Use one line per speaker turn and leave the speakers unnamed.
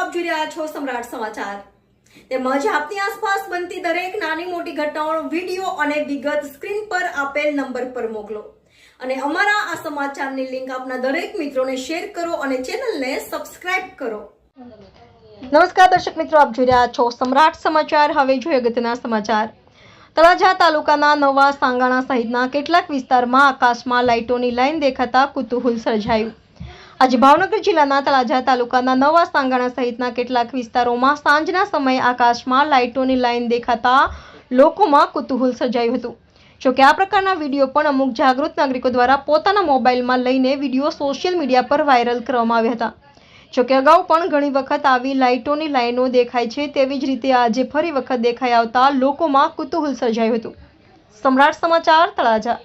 આપ જોઈ રહ્યા છો સમ્રાટ સમાચાર. તેમજ આપની આસપાસ બનતી દરેક નાની મોટી ઘટનાઓનો વીડિયો અને વિગત સ્ક્રીન પર આપેલ નંબર પર મોકલો. અને અમારા આ સમાચારની લિંક આપના દરેક મિત્રોને શેર કરો અને ચેનલને સબસ્ક્રાઇબ કરો. નમસ્કાર, દર્શક મિત્રો, આપ જોઈ રહ્યા છો સમ્રાટ સમાચાર. હવે જોઈએ અગત્યના સમાચાર. તળાજા તાલુકાના નવા સાંગાણા સહિતના કેટલાક વિસ્તારમાં આકાશમાં લાઇટોની લાઇન દેખાતા કુતૂહલ સર્જાયું. આજે ભાવનગર જિલ્લાના તળાજા તાલુકાના નવા સાંગાણા સહિતના કેટલાક વિસ્તારોમાં સાંજના સમયે આકાશમાં લાઇટોની લાઇન દેખાતા લોકોમાં કુતૂહલ સર્જાયું હતું. જોકે આ પ્રકારના વીડિયો પણ અમુક જાગૃત નાગરિકો દ્વારા પોતાના મોબાઈલમાં લઈને વીડિયો સોશિયલ મીડિયા પર વાયરલ કરવામાં આવ્યા હતા. જોકે અગાઉ પણ ઘણી વખત આવી લાઇટોની લાઇનો દેખાય છે તેવી જ રીતે આજે ફરી વખત દેખાઈ આવતા લોકોમાં કુતૂહલ સર્જાયું હતું. સમ્રાટ સમાચાર તળાજા.